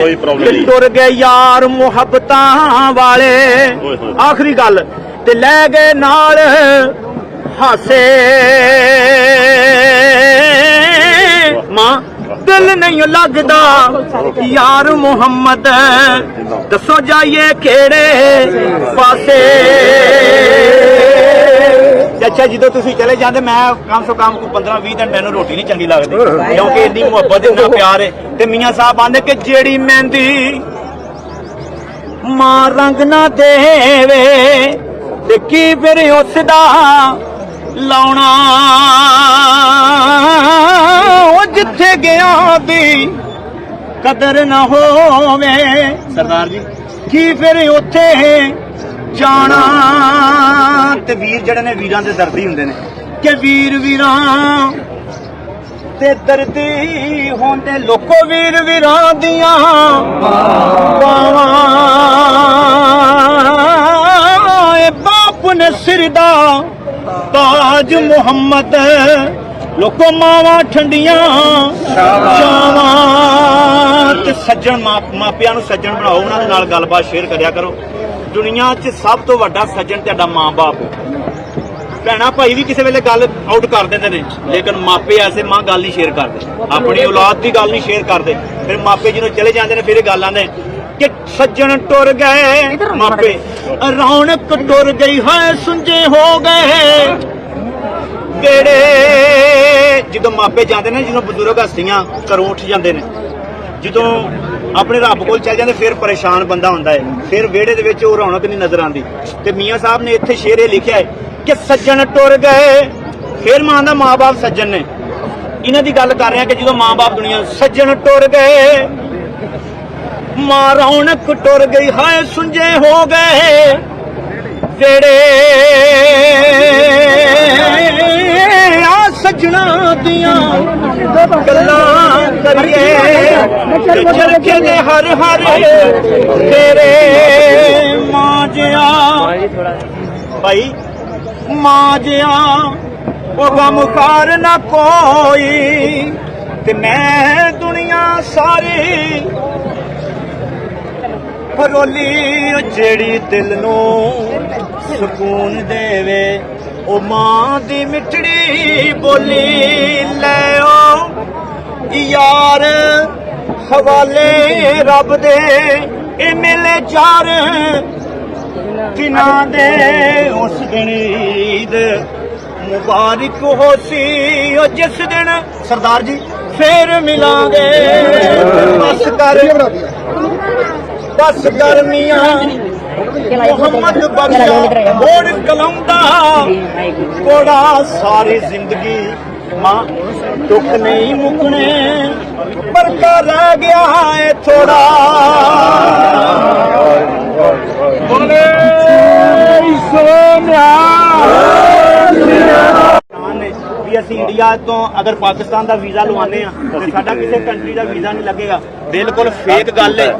ਕੋਈ ਪ੍ਰੋਬਲਮ ਨਹੀਂ। ਟੁਰ ਗਏ ਯਾਰ ਮੁਹੱਬਤਾਂ ਵਾਲੇ। ਆਖਰੀ ਗੱਲ ਤੇ ਲੈ ਗਏ ਨਾਲ ਹਾਸੇ। ਮਾਂ ਦਿਲ ਨਹੀਂ ਲੱਗਦਾ ਯਾਰ ਮੁਹੰਮਦ। ਦੱਸੋ ਜਾਈਏ ਕਿਹੜੇ ਪਾਸੇ। ਤੇ ਅੱਛਾ ਜਦੋਂ ਤੁਸੀਂ ਚਲੇ ਜਾਂਦੇ ਮੈਂ ਕਮ ਸੋ ਕਮ 15 20 ਦਿਨ ਮੈਨੂੰ ਰੋਟੀ ਨਹੀਂ ਚੰਗੀ ਲੱਗਦੀ ਕਿਉਂਕਿ ਇੰਨੀ ਮੁਹੱਬਤ ਇੰਨਾ ਪਿਆਰ ਹੈ ਤੇ ਮੀਆਂ ਸਾਹਿਬ ਆਂਦੇ ਕਿ ਜਿਹੜੀ ਮਹਿੰਦੀ ਮਾਂ ਰੰਗ ਨਾ ਦੇਵੇ ਤੇ ਕੀ ਫਿਰ ਉਸ ਦਾ ਲਾਉਣਾ? ਉਹ ਜਿੱਥੇ ਗਿਆ ਦੀ ਕਦਰ ਨਾ ਹੋਵੇ। ਸਰਦਾਰ ਜੀ। ਕੀ ਫਿਰ ਉੱਥੇ ਜਾਣਾ। ਤੇ ਵੀਰ ਜਿਹੜੇ ਨੇ, ਵੀਰਾਂ ਦੇ ਦਰਦੀ ਹੁੰਦੇ ਨੇ। ਕਿ ਵੀਰ ਵੀਰਾਂ ਤੇ ਦਰਦੀ ਹੁੰਦੇ। ਲੋਕੋ ਵੀਰ ਵੀਰਾਂ ਦੀਆਂ ਬਾਵਾਂ ਇਹ ਬਾਪ ਨੇ ਸਿਰ ਦਾ ਤਾਜ ਮੁਹੰਮਦ। ਲੋਕੋ ਮਾਵਾਂ ਠੰਡੀਆਂ ਛਾਵਾਂ। ਤੇ ਸੱਜਣ ਮਾਪ- ਮਾਪਿਆਂ ਨੂੰ ਸੱਜਣ ਬਣਾਓ, ਉਹਨਾਂ ਦੇ ਨਾਲ ਗੱਲਬਾਤ ਸ਼ੇਅਰ ਕਰਿਆ ਕਰੋ। ਦੁਨੀਆ 'ਚ ਸਭ ਤੋਂ ਵੱਡਾ ਸੱਜਣ ਤੁਹਾਡਾ ਮਾਂ-ਬਾਪ। ਭੈਣਾ ਭਾਈ ਵੀ ਕਿਸੇ ਵੇਲੇ ਗੱਲ ਆਊਟ ਕਰ ਦਿੰਦੇ ਨੇ। ਲੇਕਿਨ ਮਾਪੇ ਐਸੇ ਮਾਂ ਗੱਲ ਨਹੀਂ ਸ਼ੇਅਰ ਕਰਦੇ। ਆਪਣੀ ਔਲਾਦ ਦੀ ਗੱਲ ਨਹੀਂ ਸ਼ੇਅਰ ਕਰਦੇ। ਫਿਰ ਮਾਪੇ ਜਦੋਂ ਚਲੇ ਜਾਂਦੇ ਨੇ ਫਿਰ ਇਹ ਗੱਲ ਆਉਂਦੇ ਕਿ ਸੱਜਣ ਟੁਰ ਗਏ ਮਾਪੇ। ਰੌਣਕ ਟੁਰ ਗਈ ਹੈ ਸੁੰਝੇ ਹੋ ਗਏ। ਕਿਹੜੇ ਜਦੋਂ ਮਾਪੇ ਜਾਂਦੇ ਨੇ ਜਦੋਂ ਬਜ਼ੁਰਗ ਹਸਤੀਆਂ ਘਰੋਂ ਉੱਠ ਜਾਂਦੇ ਨੇ। ਜਦੋਂ ਆਪਣੇ ਰੱਬ ਕੋਲ ਚੱਲ ਜਾਂਦੇ, ਫਿਰ ਪਰੇਸ਼ਾਨ ਬੰਦਾ ਹੁੰਦਾ ਹੈ ਫਿਰ ਵਿਹੜੇ ਦੇ ਵਿੱਚ ਉਹ ਰੌਣਕ ਨਹੀਂ ਨਜ਼ਰ ਆਉਂਦੀ। ਤੇ ਮੀਆਂ ਸਾਹਿਬ ਨੇ ਇੱਥੇ ਸ਼ੇਰ ਇਹ ਲਿਖਿਆ ਹੈ ਕਿ ਸੱਜਣ ਟੁਰ ਗਏ। ਫਿਰ ਮਾਂ ਦਾ ਮਾਂ-ਬਾਪ ਸੱਜਣ ਨੇ। ਇਹਨਾਂ ਦੀ ਗੱਲ ਕਰ ਰਹੇ ਹਾਂ ਕਿ ਜਦੋਂ ਮਾਂ-ਬਾਪ ਦੁਨੀਆ ਸੱਜਣ ਟੁਰ ਗਏ, ਮਾਂ ਰੌਣਕ ਟੁਰ ਗਈ, ਹਾਏ ਸੁੰਝੇ ਹੋ ਗਏ। ਜਿਹੜੇ ਆ ਸੱਜਣਾ ਦੀਆਂ ਗੱਲਾਂ ਕਰੀਏ। ਚਰਖੇ ਦੇ ਹਰ ਹਰ ਤੇਰੇ ਮਾਂ ਜਿਆ ਭਾਈ ਮਾਂ ਜਿਆ ਉਹ ਗਮ ਖਾਰ ਨਾ ਕੋਈ। ਤੇ ਮੈਂ ਦੁਨੀਆ ਸਾਰੀ ਫਰੋਲੀ ਜਿਹੜੀ ਦਿਲ ਨੂੰ ਸਕੂਨ ਦੇਵੇ, ਉਹ ਮਾਂ ਦੀ ਮਿੱਠੜੀ ਬੋਲੀ ਲੈ ਯਾਰ ਹਵਾਲੇ ਰੱਬ ਦੇ? ਇਹ ਮਿਲੇ ਚਾਰ ਦਿਨਾਂ ਦੇ। ਉਸ ਦਿਨ ਈਦ ਮੁਬਾਰਕ ਹੋ ਸੀ ਉਹ ਜਿਸ ਦਿਨ ਸਰਦਾਰ ਜੀ, ਫੇਰ ਮਿਲਾਂਗੇ। ਬਸ ਕਰ, ਬਸ ਗਰਮੀਆਂ ਮੁਹੰਮਦ ਬਖਸ਼ਾ ਮੋੜ ਕਲਮ ਕੋੜਾ ਸਾਰੀ ਜ਼ਿੰਦਗੀ ਮਾਂ, ਦੁੱਖ ਨਹੀਂ ਮੁਕਣੇ, ਪਰ ਕਾ ਰਹਿ ਗਿਆ ਏ ਥੋੜਾ ਬੋਲੇ ਸੋਨਿਆ ਵੀ ਅਸੀਂ ਇੰਡੀਆ ਤੋਂ ਅਗਰ ਪਾਕਿਸਤਾਨ ਦਾ ਵੀਜ਼ਾ ਲਵਾਉਂਦੇ ਆ ਤੇ ਸਾਡਾ ਕਿਸੇ ਕੰਟਰੀ ਦਾ ਵੀਜ਼ਾ ਨਹੀਂ ਲੱਗੇਗਾ। ਬਿਲਕੁਲ ਫੇਕ ਗੱਲ ਹੈ।